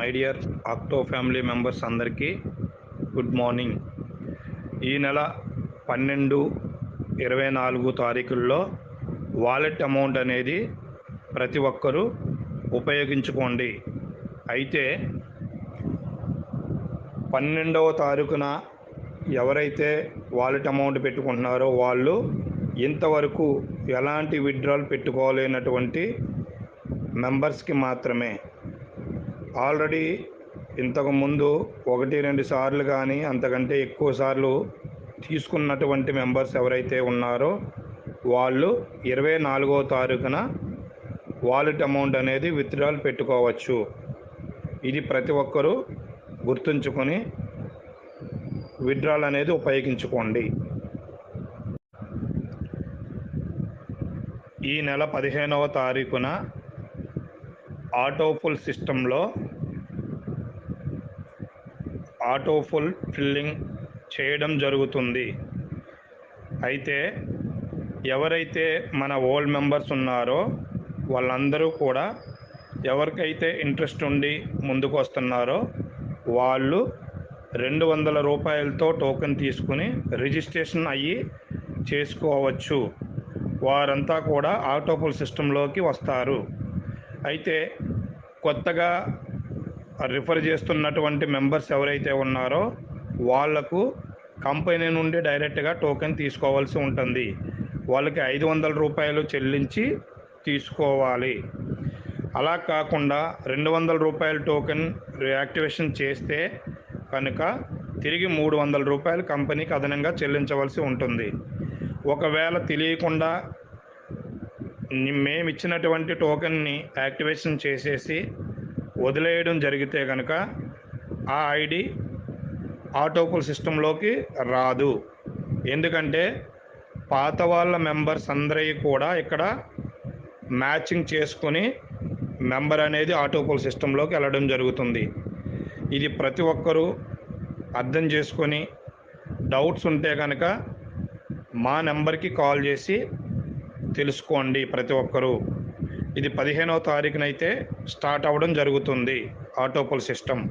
My dear octo family members అందరికీ good morning. ఈ నెల పన్నెండు ఇరవై నాలుగు తారీఖుల్లో వాలెట్ అమౌంట్ అనేది ప్రతి ఒక్కరూ ఉపయోగించుకోండి. అయితే పన్నెండవ తారీఖున ఎవరైతే వాలెట్ అమౌంట్ పెట్టుకుంటున్నారో వాళ్ళు ఇంతవరకు ఎలాంటి విత్డ్రాల్ పెట్టుకోలేనటువంటి మెంబర్స్కి మాత్రమే ఆల్రెడీ ఇంతకుముందు ఒకటి రెండు సార్లు కానీ అంతకంటే ఎక్కువ సార్లు తీసుకున్నటువంటి మెంబర్స్ ఎవరైతే ఉన్నారో వాళ్ళు ఇరవై నాలుగో తారీఖున వాలెట్ అమౌంట్ అనేది విత్డ్రాల్ పెట్టుకోవచ్చు. ఇది ప్రతి ఒక్కరూ గుర్తుంచుకొని విత్డ్రాల్ అనేది ఉపయోగించుకోండి. ఈ నెల పదిహేనవ తారీఖున ఆటోఫుల్ సిస్టంలో ఆటోఫుల్ ఫిల్లింగ్ చేయడం జరుగుతుంది. అయితే ఎవరైతే మన ఓల్డ్ మెంబర్స్ ఉన్నారో వాళ్ళందరూ కూడా ఎవరికైతే ఇంట్రెస్ట్ ఉండి ముందుకు వస్తున్నారో వాళ్ళు రెండు వందల రూపాయలతో టోకెన్ తీసుకుని రిజిస్ట్రేషన్ అయ్యి చేసుకోవచ్చు. వారంతా కూడా ఆటోఫుల్ సిస్టంలోకి వస్తారు. అయితే కొత్తగా రిఫర్ చేస్తున్నటువంటి మెంబర్స్ ఎవరైతే ఉన్నారో వాళ్ళకు కంపెనీ నుండి డైరెక్ట్గా టోకెన్ తీసుకోవాల్సి ఉంటుంది. వాళ్ళకి ఐదు వందల రూపాయలు చెల్లించి తీసుకోవాలి. అలా కాకుండా రెండు వందల రూపాయల టోకెన్ రియాక్టివేషన్ చేస్తే కనుక తిరిగి మూడు వందల రూపాయలు కంపెనీకి అదనంగా చెల్లించవలసి ఉంటుంది. ఒకవేళ తెలియకుండా మేము ఇచ్చినటువంటి టోకెన్ని యాక్టివేషన్ చేసేసి వదిలేయడం జరిగితే కనుక ఆ ఐడి ఆటోపుల్ సిస్టంలోకి రాదు. ఎందుకంటే పాత వాళ్ళ మెంబర్స్ అందరివి కూడా ఇక్కడ మ్యాచింగ్ చేసుకొని మెంబర్ అనేది ఆటోపుల్ సిస్టంలోకి వెళ్ళడం జరుగుతుంది. ఇది ప్రతి ఒక్కరూ అర్థం చేసుకొని డౌట్స్ ఉంటే కనుక మా నెంబర్కి కాల్ చేసి తెలుసుకోండి ప్రతి ఒక్కరూ. ఇది పదిహేనవ తారీఖునైతే స్టార్ట్ అవ్వడం జరుగుతుంది. Autopool system.